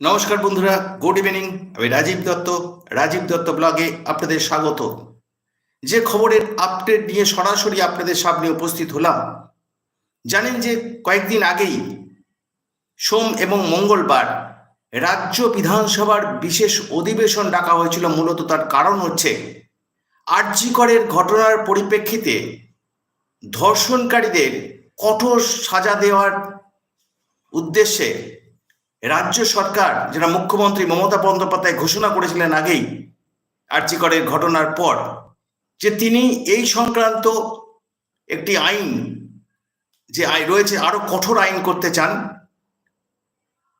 নমস্কার বন্ধুরা, good evening. আমি রাজীব দত্ত রাজীব দত্ত ব্লগে আপনাদের স্বাগত। যে খবরের আপডেট নিয়ে সরাসরি আপনাদের সামনে উপস্থিত হলাম, জানেন যে কয়েকদিন আগেই সোম এবং মঙ্গলবার রাজ্য বিধানসভার বিশেষ অধিবেশন ডাকা হয়েছিল, মূলত তার কারণ হচ্ছে আর্যিকরের ঘটনার পরিপ্রেক্ষিতে ধর্ষণকারীদের কঠোর সাজা দেওয়ার উদ্দেশ্যে রাজ্য সরকার, যেটা মুখ্যমন্ত্রী মমতা বন্দ্যোপাধ্যায় ঘোষণা করেছিলেন আগেই আর্চিকরের ঘটনার পর, যে তিনি এই সংক্রান্ত একটি আইন, যে আইন রয়েছে আরও কঠোর আইন করতে চান,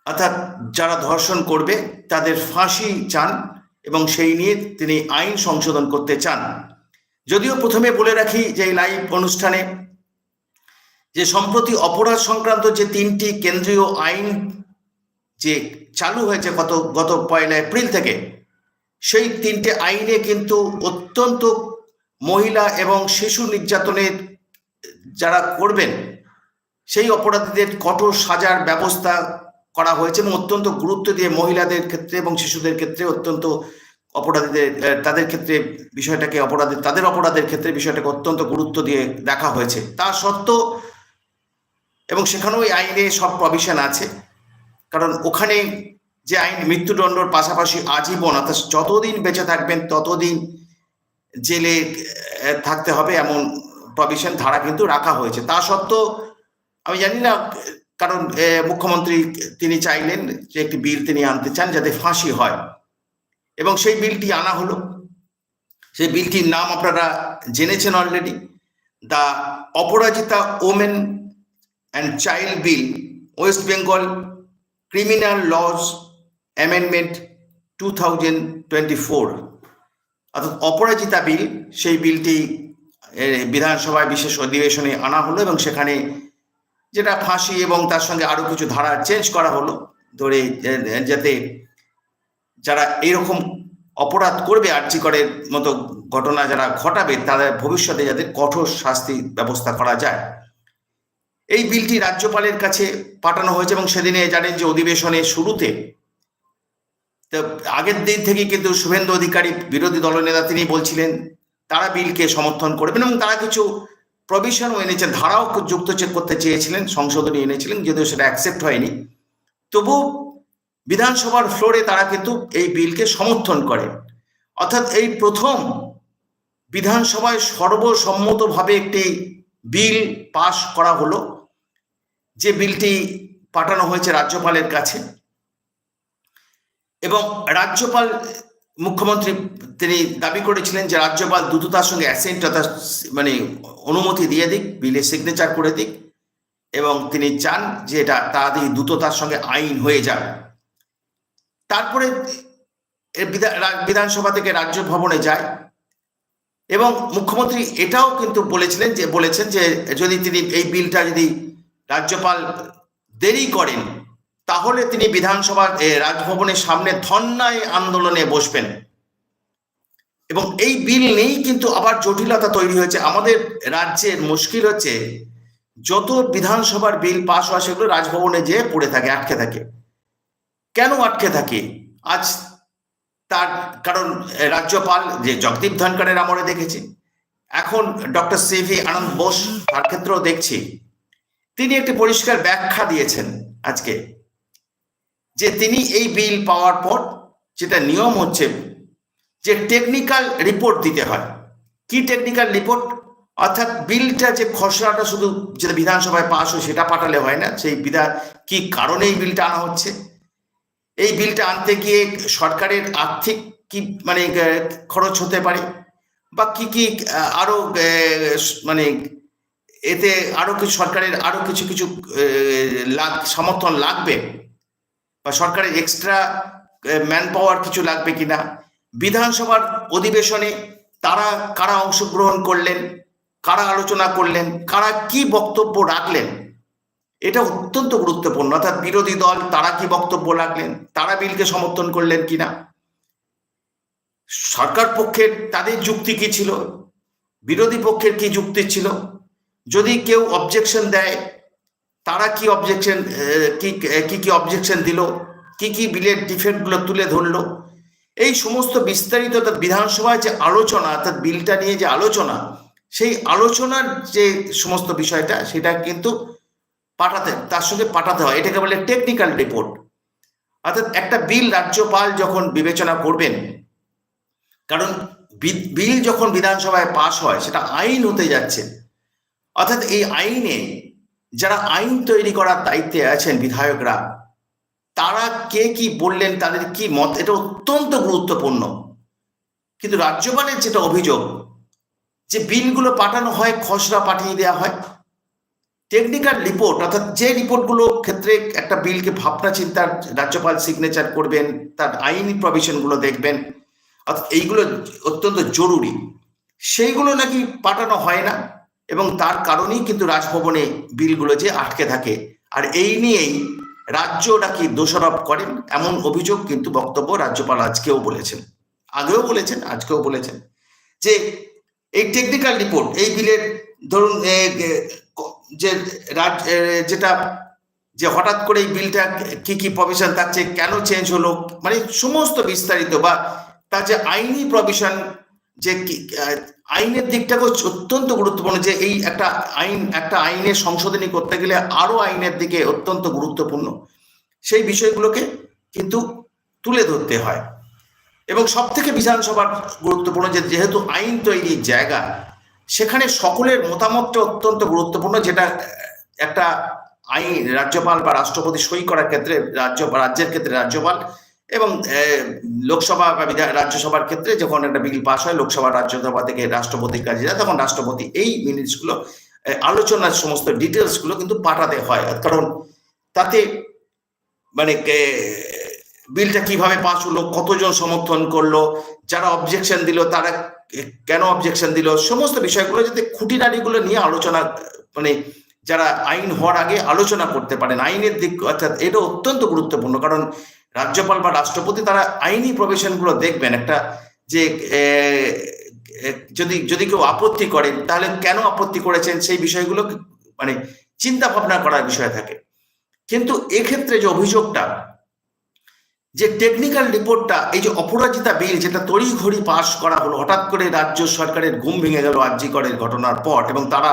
অর্থাৎ যারা ধর্ষণ করবে, তাদের ফাঁসি চান এবং সেই নিয়ে তিনি আইন সংশোধন করতে চান। যদিও প্রথমে বলে রাখি যে এই লাইভ অনুষ্ঠানে, যে সম্প্রতি অপরাধ সংক্রান্ত যে তিনটি কেন্দ্রীয় আইন যে চালু হয়েছে গত গত পয়লা এপ্রিল থেকে, সেই তিনটে আইনে কিন্তু অত্যন্ত মহিলা এবং শিশু নির্যাতনের যারা করবেন, সেই অপরাধীদের কঠোর সাজার ব্যবস্থা করা হয়েছে এবং অত্যন্ত গুরুত্ব দিয়ে মহিলাদের ক্ষেত্রে এবং শিশুদের ক্ষেত্রে অত্যন্ত অপরাধীদের, তাদের ক্ষেত্রে বিষয়টাকে অপরাধের তাদের অপরাধের ক্ষেত্রে বিষয়টাকে অত্যন্ত গুরুত্ব দিয়ে দেখা হয়েছে। তা সত্ত্বেও এবং সেখানেও এই আইনে সব প্রভিশন আছে। কারণ ওখানে যে আইন মৃত্যুদণ্ডর পাশাপাশি আজীবন, অর্থাৎ যতদিন বেঁচে থাকবেন, ততদিন জেলে থাকতে হবে এমন প্রভিশন ধারা কিন্তু রাখা হয়েছে। তা সত্ত্বেও আমি জানি না, কারণ মুখ্যমন্ত্রী তিনি চাইলেন যে একটি বিল তিনি আনতে চান যাতে ফাঁসি হয়। এবং সেই বিলটি আনা হলো। সেই বিলটির নাম আপনারা জেনেছেন already the Aparajita women and child bill, West Bengal criminal laws amendment two thousand twenty four অর্থাৎ অপরাজিতা বিল, সেই বিলটি বিধানসভায় বিশেষ অধিবেশনে আনা হলো এবং সেখানে যেটা ফাঁসি এবং তার সঙ্গে আরও কিছু ধারা চেঞ্জ করা হলো, ধরে যাতে যারা এইরকম অপরাধ করবে আর্যিকরের মতো ঘটনা যারা ঘটাবে, তাদের ভবিষ্যতে যাতে কঠোর শাস্তি ব্যবস্থা করা যায়। এই বিলটি রাজ্যপালের কাছে পাঠানো হয়েছে এবং সেদিনে জানেন যে অধিবেশনের শুরুতে আগের দিন থেকে কিন্তু শুভেন্দু অধিকারী বিরোধী দলনেতা তিনি বলছিলেন, তারা বিলকে সমর্থন করবেন এবং তারা কিছু প্রভিশনও এনেছেন, ধারাও যুক্ত চেক করতে চেয়েছিলেন, সংশোধনী এনেছিলেন, যদিও সেটা অ্যাকসেপ্ট হয়নি। তবু বিধানসভার ফ্লোরে তারা কিন্তু এই বিলকে সমর্থন করে অর্থাৎ এই প্রথম বিধানসভায় সর্বসম্মতভাবে একটি বিল পাশ করা হলো। যে বিলটি পাঠানো হয়েছে রাজ্যপালের কাছে। এবং রাজ্যপাল, মুখ্যমন্ত্রী তিনি দাবি করেছিলেন যে রাজ্যপাল দ্রুততার সঙ্গে অ্যাসেন্ট অর্থাৎ মানে অনুমতি দিয়ে দিক বিলে সিগনেচার করে দিক এবং তিনি চান যে এটা তাড়াতাড়ি দ্রুততার সঙ্গে আইন হয়ে যাবে তারপরে বিধানসভা থেকে রাজ্য ভবনে যায় এবং মুখ্যমন্ত্রী এটাও কিন্তু বলেছিলেন যে, বলেছেন যে যদি তিনি এই বিলটা যদি রাজ্যপাল দেরি করেন, তাহলে তিনি বিধানসভার রাজভবনের সামনে ধর্নায় আন্দোলনে বসবেন। এবং এই বিল নিয়েই কিন্তু আবার জটিলতা তৈরি হয়েছে। আমাদের রাজ্যের মুশকিল হচ্ছে, যত বিধানসভার বিল পাশ হয় সেগুলো রাজভবনে যেয়ে পড়ে থাকে, আটকে থাকে। কেন আটকে থাকে? আজ তার কারণ রাজ্যপাল যে জগদীপ ধনকরের আমলে দেখেছি। এখন ডক্টর সিভি আনন্দ বোস তার ক্ষেত্রেও দেখছি। তিনি একটি পরিষ্কার ব্যাখ্যা দিয়েছেন আজকে, যে তিনি এই বিল পাওয়ার পর যেটা নিয়ম হচ্ছে যে টেকনিক্যাল রিপোর্ট দিতে হয়। কি টেকনিক্যাল রিপোর্ট অর্থাৎ বিলটা যে খসড়াটা শুধু যেটা বিধানসভায় পাশ হয় সেটা পাঠালে হয় না, সেই বিধান কি কারণে এই বিলটা আনা হচ্ছে? এই বিলটা আনতে গিয়ে সরকারের আর্থিক কি মানে খরচ হতে পারে? বা কি কি আরও মানে এতে আরও কিছু সরকারের আরও কিছু কিছু লাগ, সমর্থন লাগবে? বা সরকারের এক্সট্রা ম্যান পাওয়ার কিছু লাগবে কিনা? বিধানসভার অধিবেশনে তারা কারা অংশগ্রহণ করলেন? কারা আলোচনা করলেন? কারা কি বক্তব্য রাখলেন? এটা অত্যন্ত গুরুত্বপূর্ণ। অর্থাৎ বিরোধী দল, তারা কি বক্তব্য রাখলেন? তারা বিলকে সমর্থন করলেন কিনা? সরকার পক্ষের তাদের যুক্তি কি ছিল? বিরোধী পক্ষের কি যুক্তি ছিল? যদি কেউ অবজেকশন দেয়, তারা কি অবজেকশন কি কি কি অবজেকশন দিল? কি কি বিলের ডিফেক্টগুলো তুলে ধরলো? এই সমস্ত বিস্তারিত অর্থাৎ বিধানসভায় যে আলোচনা অর্থাৎ বিলটা নিয়ে যে আলোচনা, সেই আলোচনার যে সমস্ত বিষয়টা, সেটা কিন্তু পাঠাতে, তার সঙ্গে পাঠাতে হয়। এটাকে বলে টেকনিক্যাল রিপোর্ট অর্থাৎ একটা বিল রাজ্যপাল যখন বিবেচনা করবেন, কারণ বিল যখন বিধানসভায় পাশ হয়, সেটা আইন হতে যাচ্ছে। অর্থাৎ এই আইনে যারা আইন তৈরি করার দায়িত্বে আছেন বিধায়করা, তারা কে কি বললেন, তাদের কি মত, এটা অত্যন্ত গুরুত্বপূর্ণ। কিন্তু রাজ্যপালের যেটা অভিযোগ, যে বিলগুলো পাঠানো হয়, খসড়া পাঠিয়ে দেওয়া হয় টেকনিক্যাল রিপোর্ট অর্থাৎ যে রিপোর্টগুলো ক্ষেত্রে একটা বিলকে ভাবনা চিন্তার রাজ্যপাল সিগনেচার করবেন, তার আইনি প্রভিশনগুলো দেখবেন, অর্থাৎ এইগুলো অত্যন্ত জরুরি। সেইগুলো নাকি পাঠানো হয় না। এবং তার কারণেই কিন্তু রাজভবনে বিলগুলো যে আটকে থাকে। আর এই নিয়েই রাজ্য নাকি দোষারোপ করেন এমন অভিযোগ কিন্তু বক্তব্য রাজ্যপাল আজকেও বলেছেন। আগেও বলেছেন, আজকেও বলেছেন যে এই টেকনিক্যাল রিপোর্ট এই বিলের ধরুন যে রাজ যেটা যে হঠাৎ করে এই বিলটা কি কি প্রভিশন থাকছে কেন চেঞ্জ হলো মানে সমস্ত বিস্তারিত বা তার যে আইনি প্রভিশন যে আইনের দিকটাকেও অত্যন্ত গুরুত্বপূর্ণ যে এই একটা আইন, একটা আইনের সংশোধনী করতে গেলে আরও আইনের দিকে অত্যন্ত গুরুত্বপূর্ণ। সেই বিষয়গুলোকে কিন্তু তুলে ধরতে হয়। এবং সব থেকে বিধানসভার গুরুত্বপূর্ণ যে যেহেতু আইন তৈরির জায়গা, সেখানে সকলের মতামতটা অত্যন্ত গুরুত্বপূর্ণ যেটা একটা আইন, রাজ্যপাল বা রাষ্ট্রপতি সই করার ক্ষেত্রে, রাজ্য বা রাজ্যের ক্ষেত্রে রাজ্যপাল এবং লোকসভা বা রাজ্যসভার ক্ষেত্রে যখন একটা বিল পাস হয়, লোকসভা, রাজ্যসভা থেকে রাষ্ট্রপতির কাছে যায়, তখন রাষ্ট্রপতি এই মিনিটসগুলো আলোচনার সমস্ত ডিটেলসগুলো কিন্তু পাঠাতে হয়। কারণ তাতে মানে বিলটা কীভাবে পাস হলো, কতজন সমর্থন করল, যারা অবজেকশন দিল, তারা কেন অবজেকশন দিল, সমস্ত বিষয়গুলো যাতে খুঁটিনাটিগুলো নিয়ে আলোচনা মানে যারা আইন হওয়ার আগে আলোচনা করতে পারেন। আইনের দিক, অর্থাৎ এটা অত্যন্ত গুরুত্বপূর্ণ। কারণ রাজ্যপাল বা রাষ্ট্রপতি তারা আইনি প্রভিশনগুলো দেখবেন। একটা যে যদি যদি কেউ আপত্তি করেন, তাহলে কেন আপত্তি করেছেন? সেই বিষয়গুলো মানে চিন্তা ভাবনা করার বিষয় থাকে। কিন্তু এক্ষেত্রে যে অভিযোগটা, যে টেকনিক্যাল রিপোর্টটা এই যে অপরাজিতা বিল যেটা তড়িঘড়ি পাশ করা হলো, হঠাৎ করে রাজ্য সরকারের ঘুম ভেঙে গেল আর্যিকরের ঘটনার পর এবং তারা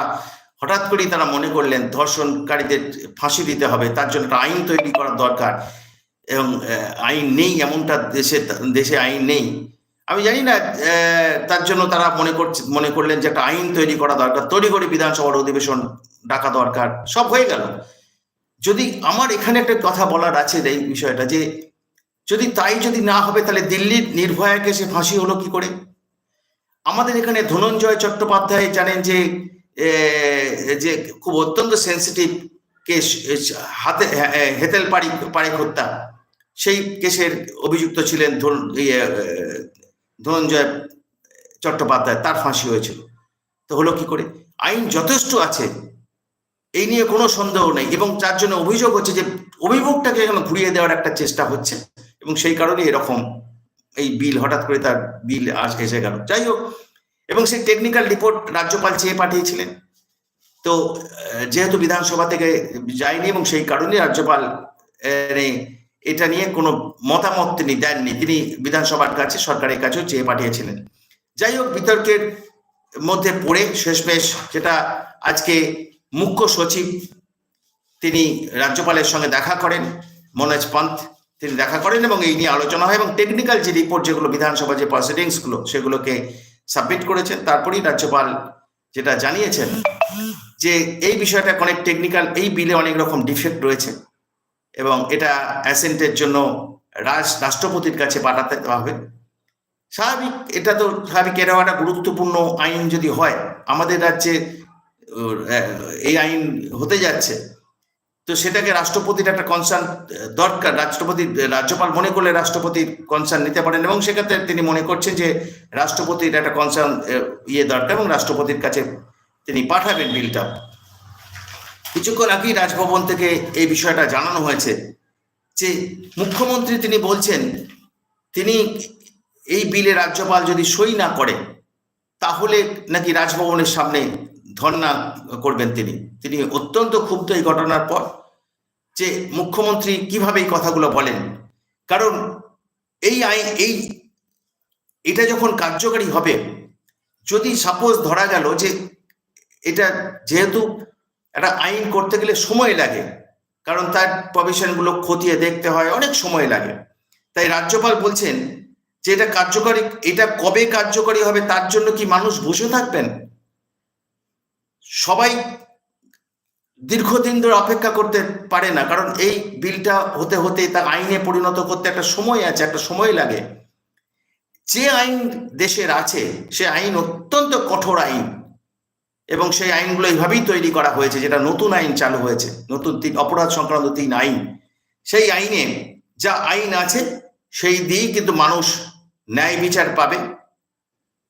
হঠাৎ করেই তারা মনে করলেন, ধর্ষণকারীদের ফাঁসি দিতে হবে, তার জন্য একটা আইন তৈরি করার দরকার। এবং আইন নেই এমনটা দেশে দেশে আইন নেই। আমি জানি না তার জন্য তারা মনে করছে, মনে করলেন যে একটা আইন তৈরি করা দরকার, তৈরি করে বিধানসভার অধিবেশন ডাকা দরকার, সব হয়ে গেল। যদি আমার এখানে একটা কথা বলার আছে এই বিষয়টা যে, যদি তাই যদি না হবে তাহলে দিল্লির নির্ভয়াকে সে ফাঁসি হলো কি করে? আমাদের এখানে ধনঞ্জয় চট্টোপাধ্যায় জানেন যে যে খুব অত্যন্ত সেন্সিটিভ কেস হাতে হেতেল পাড়ি পাড়ি হত্যা সেই কেসের অভিযুক্ত ছিলেন ইয়ে, ধনঞ্জয় চট্টোপাধ্যায় তার ফাঁসি হয়েছিল। তো হলো কি করে? আইন যথেষ্ট আছে এই নিয়ে কোনো সন্দেহ নেই এবং তার জন্য অভিযোগ হচ্ছে যে অভিযোগটাকে এখন ঘুরিয়ে দেওয়ার একটা চেষ্টা হচ্ছে এবং সেই কারণে এরকম এই বিল হঠাৎ করে তার বিল আজ এসে গেল। যাই হোক এবং সেই টেকনিক্যাল রিপোর্ট রাজ্যপাল চেয়ে পাঠিয়েছিলেন। তো যেহেতু বিধানসভা থেকে যায়নি এবং সেই কারণে রাজ্যপাল এটা নিয়ে কোনো মতামত তিনি দেননি। তিনি বিধানসভার কাছে, সরকারের কাছেও চেয়ে পাঠিয়েছিলেন। যাই হোক, বিতর্কের মধ্যে পড়ে শেষমেশ যেটা আজকে মুখ্য সচিব তিনি রাজ্যপালের সঙ্গে দেখা করেন, মনোজ পান্থ তিনি দেখা করেন এবং এই নিয়ে আলোচনা হয় এবং টেকনিক্যাল যে রিপোর্ট যেগুলো বিধানসভা যে প্রসিডিংসগুলো সেগুলোকে সাবমিট করেছেন। তারপরেই রাজ্যপাল যেটা জানিয়েছেন যে এই বিষয়টা অনেক টেকনিক্যাল এই বিলে অনেক রকম ডিফেক্ট রয়েছে। এবং এটা অ্যাসেন্টের জন্য রাষ্ট্রপতির কাছে পাঠাতে হবে। স্বাভাবিক, এটা তো স্বাভাবিক এরাও একটা গুরুত্বপূর্ণ আইন যদি হয়, আমাদের রাজ্যে এই আইন হতে যাচ্ছে। তো সেটাকে রাষ্ট্রপতির একটা কনসার্ন দরকার, রাষ্ট্রপতি, রাজ্যপাল মনে করলে রাষ্ট্রপতির কনসার্ন নিতে পারেন এবং সেক্ষেত্রে তিনি মনে করছেন যে রাষ্ট্রপতির একটা কনসার্ন ইয়ে দরকার এবং রাষ্ট্রপতির কাছে তিনি পাঠাবেন বিলটা কিছুক্ষণ আগেই রাজভবন থেকে এই বিষয়টা জানানো হয়েছে যে মুখ্যমন্ত্রী তিনি বলছেন, তিনি এই বিলে রাজ্যপাল যদি সই না করে, তাহলে নাকি রাজভবনের সামনে ধর্ণা করবেন তিনি। তিনি অত্যন্ত ক্ষুব্ধ এই ঘটনার পর যে মুখ্যমন্ত্রী কীভাবে এই কথাগুলো বলেন। কারণ এই আইন, এই, এটা যখন কার্যকারী হবে, যদি সাপোজ ধরা গেল যে এটা যেহেতু একটা আইন করতে গেলে সময় লাগে। কারণ তার প্রভিশনগুলো খতিয়ে দেখতে হয়, অনেক সময় লাগে। তাই রাজ্যপাল বলছেন যে এটা কার্যকরী, এটা কবে কার্যকরী হবে তার জন্য কি মানুষ বসে থাকবেন? সবাই দীর্ঘদিন ধরে অপেক্ষা করতে পারে না, কারণ এই বিলটা হতে হতে তা আইনে পরিণত করতে একটা সময় আছে, একটা সময় লাগে। যে আইন দেশের আছে, সে আইন অত্যন্ত কঠোর আইন। এবং সেই আইনগুলো এইভাবেই তৈরি করা হয়েছে, যেটা নতুন আইন চালু হয়েছে, নতুন তিন, অপরাধ সংক্রান্ত তিন আইন। সেই আইনে যা আইন আছে, সেই দিয়েই কিন্তু মানুষ ন্যায় বিচার পাবে।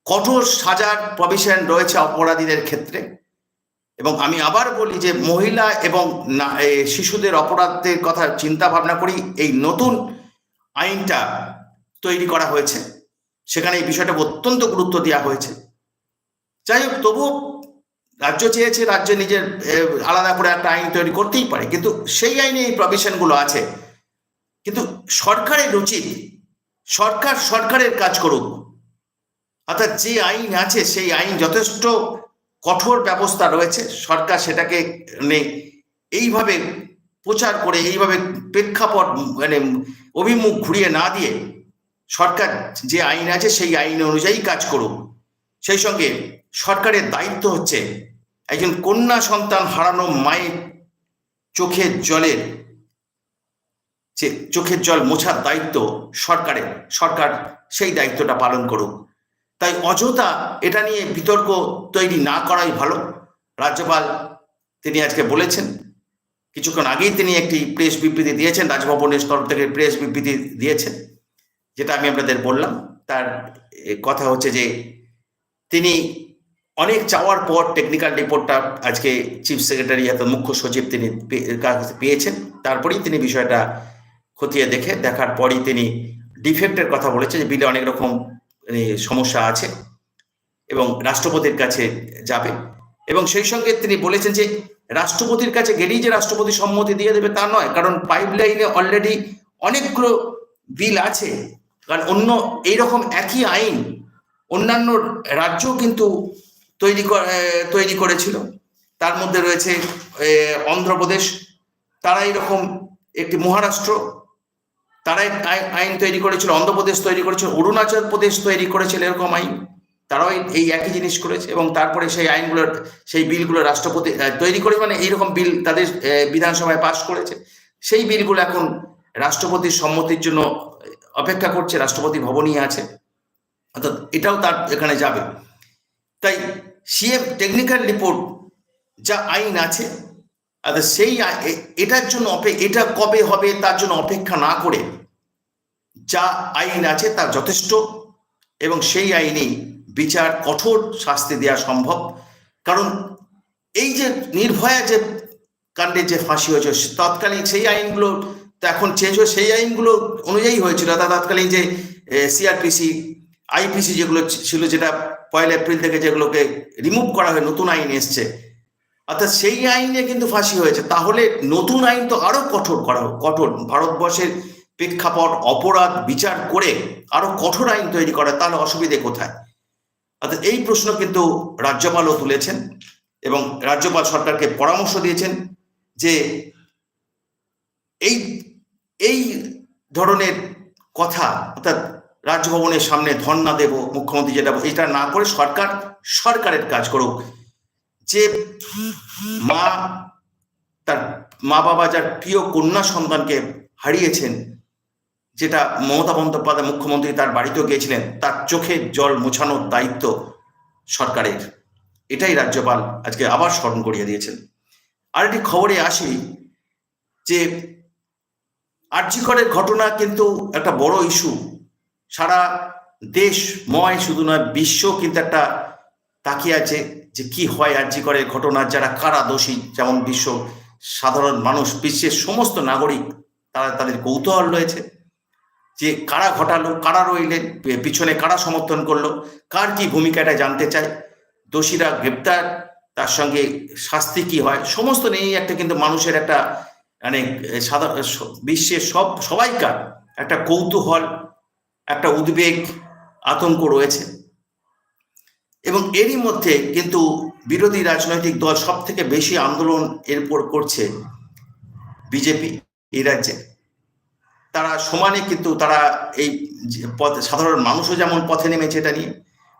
কঠোর সাজার প্রভিশন রয়েছে অপরাধীদের ক্ষেত্রে। এবং আমি আবার বলি যে মহিলা এবং শিশুদের অপরাধের কথা চিন্তা ভাবনা করি এই নতুন আইনটা তৈরি করা হয়েছে। সেখানে এই বিষয়টা অত্যন্ত গুরুত্ব দেওয়া হয়েছে। যাই হোক, তবুও রাজ্য চেয়েছে, রাজ্য নিজের আলাদা করে একটা আইন তৈরি করতেই পারে। কিন্তু সেই আইনে এই প্রভিশনগুলো আছে। কিন্তু সরকারের উচিত সরকার, সরকারের কাজ করুক। অর্থাৎ যে আইন আছে, সেই আইন যথেষ্ট কঠোর ব্যবস্থা রয়েছে। সরকার সেটাকে মানে এইভাবে প্রচার করে, এইভাবে প্রেক্ষাপট মানে অভিমুখ ঘুরিয়ে না দিয়ে সরকার যে আইন আছে, সেই আইন অনুযায়ী কাজ করুক। সেই সঙ্গে সরকারের দায়িত্ব হচ্ছে একজন কন্যা সন্তান হারানো মায়ের চোখের জলের যে চোখের জল মোছার দায়িত্ব সরকারের, সরকার সেই দায়িত্বটা পালন করুক। তাই অযথা এটা নিয়ে বিতর্ক তৈরি না করাই ভালো। রাজ্যপাল তিনি আজকে বলেছেন, কিছুক্ষণ আগেই তিনি একটি প্রেস বিবৃতি দিয়েছেন, রাজভবনের স্তর থেকে প্রেস বিবৃতি দিয়েছেন, যেটা আমি আপনাদের বললাম। তার কথা হচ্ছে যে তিনি অনেক চাওয়ার পর টেকনিক্যাল রিপোর্টটা আজকে চিফ সেক্রেটারি অর্থাৎ মুখ্য সচিব তিনি কাছে পেয়েছেন। তারপরেই তিনি বিষয়টা খতিয়ে দেখে দেখার পরই তিনি ডিফেক্টের কথা বলেছেন যে বিলে অনেক রকম মানে, সমস্যা আছে এবং রাষ্ট্রপতির কাছে যাবে। এবং সেই সঙ্গে তিনি বলেছেন যে রাষ্ট্রপতির কাছে গেলেই যে রাষ্ট্রপতি সম্মতি দিয়ে দেবে তা নয় কারণ পাইপ লাইনে অলরেডি অনেকগুলো বিল আছে। কারণ অন্য এইরকম একই আইন অন্যান্য রাজ্য কিন্তু তৈরি তৈরি করেছিল। তার মধ্যে রয়েছে অন্ধ্রপ্রদেশ। তারা এরকম একটি মহারাষ্ট্র। তারাই আই- আইন তৈরি করেছিল, অন্ধ্রপ্রদেশ তৈরি করেছিল, অরুণাচল প্রদেশ তৈরি করেছিল এরকম আইন। তারাও এই- একই জিনিস করেছে এবং তারপরে সেই আইনগুলোর সেই বিলগুলো রাষ্ট্রপতি তৈরি করে মানে এইরকম বিল তাদের বিধানসভায় পাশ করেছে। সেই বিলগুলো এখন রাষ্ট্রপতির সম্মতির জন্য অপেক্ষা করছে, রাষ্ট্রপতি ভবনই আছে। অর্থাৎ এটাও তার এখানে যাবে। তাই সিএম টেকনিক্যাল রিপোর্ট যা আইন আছে সেই এটার জন্য এটা কবে হবে তার জন্য অপেক্ষা না করে যা আইন আছে তা যথেষ্ট এবং সেই আইনেই বিচার কঠোর শাস্তি দেওয়া সম্ভব। কারণ এই যে নির্ভয়া যে কাণ্ডে যে ফাঁসি হয়েছে, তৎকালীন সেই আইনগুলো তো এখন চেঞ্জ হয়ে, সেই আইনগুলো অনুযায়ী হয়েছিল অর্থাৎ তৎকালীন যে সিআরপিসি আইপিসি যেগুলো ছিল যেটা পয়লা এপ্রিল থেকে যেগুলোকে রিমুভ করা হয় নতুন আইন এসছে। অর্থাৎ সেই আইনে কিন্তু ফাঁসি হয়েছে। তাহলে নতুন আইন তো আরও কঠোর করা কঠোর। ভারতবর্ষের প্রেক্ষাপট, অপরাধ, বিচার করে আরও কঠোর আইন তৈরি করা, তাহলে অসুবিধে কোথায়? অর্থাৎ এই প্রশ্ন কিন্তু রাজ্যপালও তুলেছেন এবং রাজ্যপাল সরকারকে পরামর্শ দিয়েছেন যে এই এই ধরনের কথা, অর্থাৎ রাজভবনের সামনে ধর্ণা দেব, মুখ্যমন্ত্রী যেটা এটা না করে সরকার, সরকারের কাজ করুক। যে মা, তার মা বাবা যার প্রিয় কন্যা সন্তানকে হারিয়েছেন, যেটা মমতা বন্দ্যোপাধ্যায় মুখ্যমন্ত্রী তার বাড়িতেও গিয়েছিলেন, তার চোখে জল মোছানোর দায়িত্ব সরকারের। এটাই রাজ্যপাল আজকে আবার স্মরণ করিয়ে দিয়েছেন। আরেকটি খবরে আসি যে আর্যিকরের ঘটনা কিন্তু একটা বড় ইস্যু সারা দেশময় শুধু নয়, বিশ্ব কিন্তু একটা তাকিয়ে আছে যে কি হয়, আর জি করে ঘটনার যারা কারা দোষী, যেমন বিশ্ব সাধারণ মানুষ, বিশ্বের সমস্ত নাগরিক, তারা তাদের কৌতূহল রয়েছে যে কারা ঘটালো, কারা রইলেন, পিছনে কারা সমর্থন করল, কার কি ভূমিকাটা জানতে চায়, দোষীরা গ্রেপ্তার, তার সঙ্গে শাস্তি কি হয়, সমস্ত নিয়েই একটা কিন্তু মানুষের একটা মানে সাধারণ বিশ্বের সব সবাইকার একটা কৌতূহল একটা উদ্বেগ, আতঙ্ক রয়েছে। এবং এরই মধ্যে কিন্তু বিরোধী রাজনৈতিক দল সব থেকে বেশি আন্দোলন এরপর করছে বিজেপি এই রাজ্যে। তারা সমানে কিন্তু তারা এই পথে, সাধারণ মানুষও যেমন পথে নেমেছে এটা নিয়ে,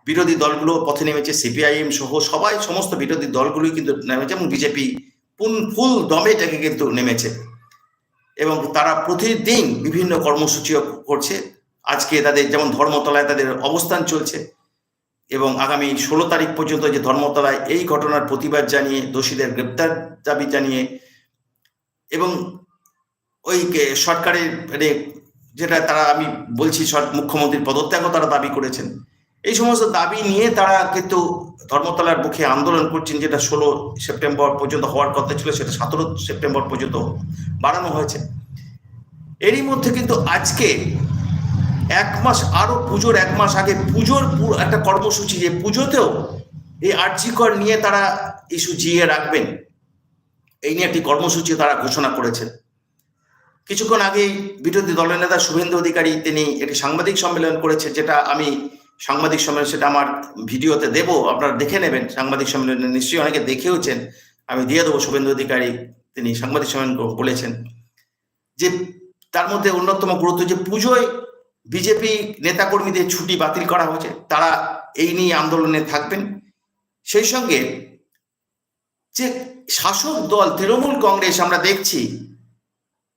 বিরোধী দলগুলো পথে নেমেছে, সিপিআইএম সহ সবাই, সমস্ত বিরোধী দলগুলোই কিন্তু নেমেছে এবং বিজেপি ফুল দমে এটাকে কিন্তু নেমেছে। এবং তারা প্রতিদিন বিভিন্ন কর্মসূচিও করছে। আজকে তাদের যেমন ধর্মতলায় তাদের অবস্থান চলছে এবং আগামী ষোলো তারিখ পর্যন্ত যে ধর্মতলায় এই ঘটনার প্রতিবাদ জানিয়ে, দোষীদের গ্রেপ্তার দাবি জানিয়ে এবং ওই সরকারের যেটা তারা আমি বলছি মুখ্যমন্ত্রীর পদত্যাগও তারা দাবি করেছেন। এই সমস্ত দাবি নিয়ে তারা কিন্তু ধর্মতলার মুখে আন্দোলন করছেন যেটা ষোলো সেপ্টেম্বর পর্যন্ত হওয়ার কথা ছিল, সেটা সতেরো সেপ্টেম্বর পর্যন্ত বাড়ানো হয়েছে। এরই মধ্যে কিন্তু আজকে এক মাস আরও পুজোর এক মাস আগে পুজোর একটা কর্মসূচি যে পুজোতেও এই আর্জিকর নিয়ে তারা ইস্যু জিয়ে রাখবেন। এই নিয়ে একটি কর্মসূচি তারা ঘোষণা করেছেন। কিছুক্ষণ আগেই বিরোধী দলের নেতা শুভেন্দু অধিকারী তিনি একটি সাংবাদিক সম্মেলন করেছে যেটা আমি সাংবাদিক সম্মেলন সেটা আমার ভিডিওতে দেব, আপনারা দেখে নেবেন সাংবাদিক সম্মেলনে নিশ্চয়ই অনেকে দেখেওছেন। আমি দিয়ে দেবো শুভেন্দু অধিকারী, তিনি সাংবাদিক সম্মেলন বলেছেন যে তার মধ্যে অন্যতম গুরুত্ব যে পুজোয় বিজেপি নেতাকর্মীদের ছুটি বাতিল করা হয়েছে, তারা এই নিয়ে আন্দোলনে থাকবেন। সেই সঙ্গে যে শাসক দল তৃণমূল কংগ্রেস আমরা দেখছি,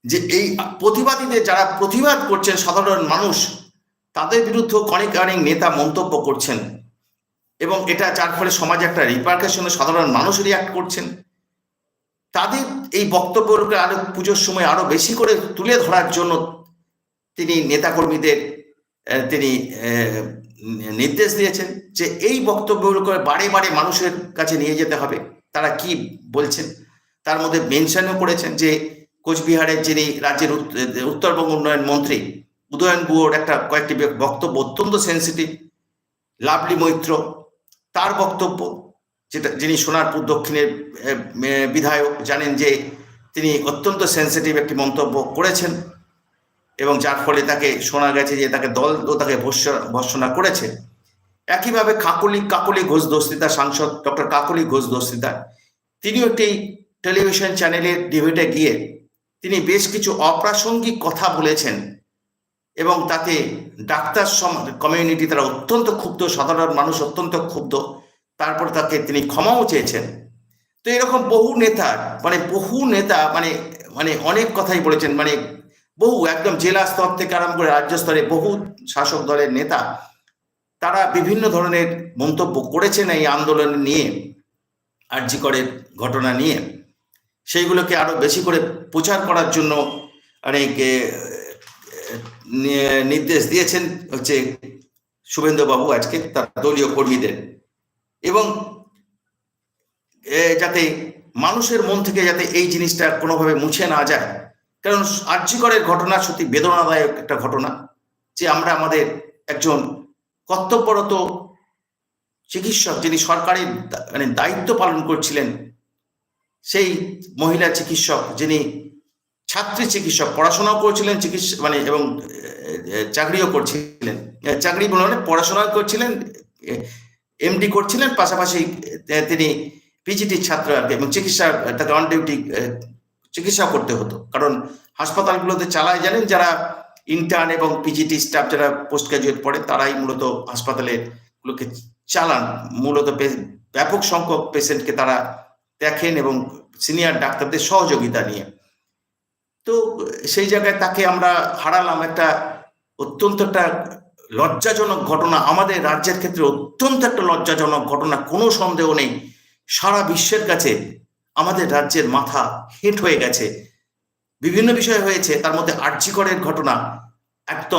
যে এই প্রতিবাদীদের যারা প্রতিবাদ করছেন সাধারণ মানুষ, তাদের বিরুদ্ধে অনেক অনেক নেতা মন্তব্য করছেন এবং এটা যার ফলে সমাজে একটা রিপার্কেশনে সাধারণ মানুষ রিয়াক্ট করছেন। তাদের এই বক্তব্যকে আরও পুজোর সময় আরও বেশি করে তুলে ধরার জন্য তিনি নেতাকর্মীদের তিনি নির্দেশ দিয়েছেন যে এই বক্তব্যগুলোকে বারে বারে মানুষের কাছে নিয়ে যেতে হবে। তারা কি বলছেন? তার মধ্যে মেনশনও করেছেন যে কোচবিহারের যিনি রাজ্যের উত- উত্তরবঙ্গ উন্নয়ন মন্ত্রী উদয়ন গুয়োর একটা কয়েকটি বক্তব্য অত্যন্ত সেন্সিটিভ লাভলি মৈত্র, তার বক্তব্য যেটা যিনি সোনারপুর দক্ষিণের বিধায়ক জানেন যে তিনি অত্যন্ত সেন্সিটিভ একটি মন্তব্য করেছেন। এবং যার ফলে তাকে শোনা গেছে যে তাকে দল ও তাকে ভর্ৎসনা করেছে। একইভাবে কাকলি কাকলি ঘোষ দস্তিতা সাংসদ ডক্টর কাকলি ঘোষ দস্তিতা, তিনিও একটি টেলিভিশন চ্যানেলের ডিবেটে গিয়ে তিনি বেশ কিছু অপ্রাসঙ্গিক কথা বলেছেন এবং তাতে ডাক্তার কমিউনিটি তারা অত্যন্ত ক্ষুব্ধ, সাধারণ মানুষ অত্যন্ত ক্ষুব্ধ। তারপর তাকে তিনি ক্ষমাও চেয়েছেন। তো এরকম বহু নেতা মানে বহু নেতা মানে মানে অনেক কথাই বলেছেন। মানে বহু একদম জেলা স্তর থেকে আরম্ভ করে রাজ্য স্তরে বহু শাসক দলের নেতা, তারা বিভিন্ন ধরনের মন্তব্য করেছেন এই আন্দোলন নিয়ে আর্যিকরের ঘটনা নিয়ে। সেইগুলোকে আরও বেশি করে প্রচার করার জন্য অনেক নির্দেশ দিয়েছেন হচ্ছে শুভেন্দু বাবু আজকে, তার দলীয় কর্মীদের। এবং যাতে মানুষের মন থেকে যাতে এই জিনিসটা কোনোভাবে মুছে না যায় কারণ আর্যিকরের ঘটনা সত্যি বেদনাদায়ক একটা ঘটনা যে আমরা আমাদের একজন কর্তব্যরত চিকিৎসক যিনি সরকারি দা- মানে দায়িত্ব পালন করছিলেন, সেই মহিলা চিকিৎসক যিনি ছাত্রী চিকিৎসক, পড়াশোনাও করছিলেন, চিকিৎসা মানে এবং চাকরিও করছিলেন। চাকরি বলতে পড়াশোনাও করছিলেন এমডি করছিলেন, পাশাপাশি তিনি পিজিটির ছাত্র আর কি, এবং চিকিৎসা তাকে অন ডিউটি চিকিৎসা করতে হতো। কারণ হাসপাতালগুলোতে চালায়, জানেন, যারা ইন্টার্ন এবং পিজিটি স্টাফ যারা পোস্ট গ্রাজুয়েট পড়ে, তারাই মূলত হাসপাতালে গুলোকে চালান। মূলত ব্যাপক সংখ্যক পেশেন্টকে তারা দেখেন এবং সিনিয়র ডাক্তারদের সহযোগিতা নিয়ে। তো সেই জায়গায় তাকে আমরা হারালাম একটা অত্যন্ত একটা লজ্জাজনক ঘটনা। আমাদের রাজ্যের ক্ষেত্রে অত্যন্ত একটা লজ্জাজনক ঘটনা, কোনো সন্দেহ নেই। সারা বিশ্বের কাছে আমাদের রাজ্যের মাথা হেট হয়ে গেছে। বিভিন্ন বিষয় হয়েছে তার মধ্যে আর্যিকরের ঘটনা একদম